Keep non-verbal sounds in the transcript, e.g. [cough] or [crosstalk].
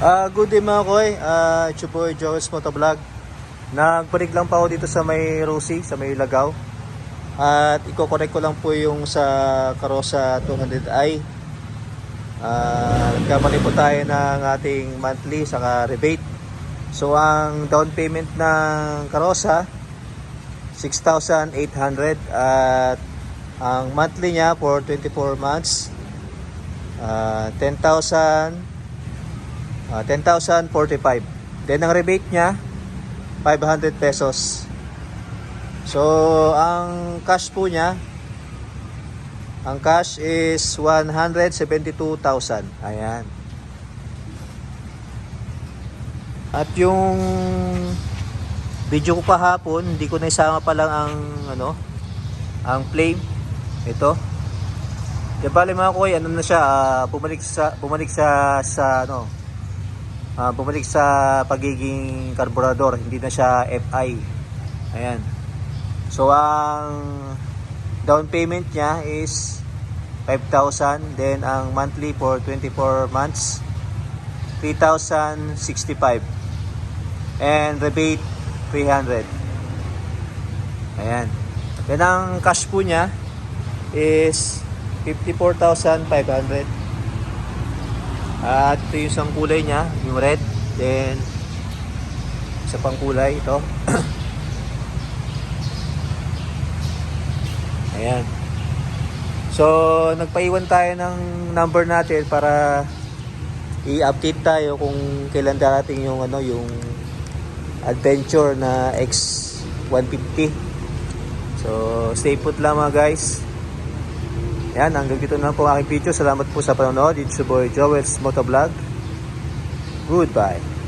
Ah, good day mga koy. Ah, it's your boy Joel's Motovlog. Nagbalik lang pa ako dito sa may Rosie, sa may Lagaw. At i-connect ko lang po yung sa Karosa 200i. Ah, nagkamali po tayo ng ating monthly saka rebate. So ang down payment ng Karosa 6,800 at ang monthly niya for 24 months ah, 10,000 Ah, 10,045. Then ang rebate niya 500 pesos. So ang cash po niya ang cash is 172,000. Ayan. At yung video ko kahapon, hindi ko naisama pa lang ang ano, ang flame. Ito. Di bali mga kuya, ano na siya, ah, bumalik sa bumalik sa sa ano, Ah, bumalik sa pagiging karburador, hindi na siya FI. Ayan. So ang down payment niya is 5,000 then ang monthly for 24 months 3,065 and rebate 300 ayan then ang cash po niya is 54,500 at ito yung isang kulay niya, yung red. Then, isa pang kulay, ito. [clears throat] Ayan. So, nagpaiwan tayo ng number natin para i-update tayo kung kailan darating yung ano yung adventure na X150. So, stay put lang mga guys. Yan, hanggang dito na po aking video. Salamat po sa panonood. It's your boy Joel's Motovlog. Goodbye.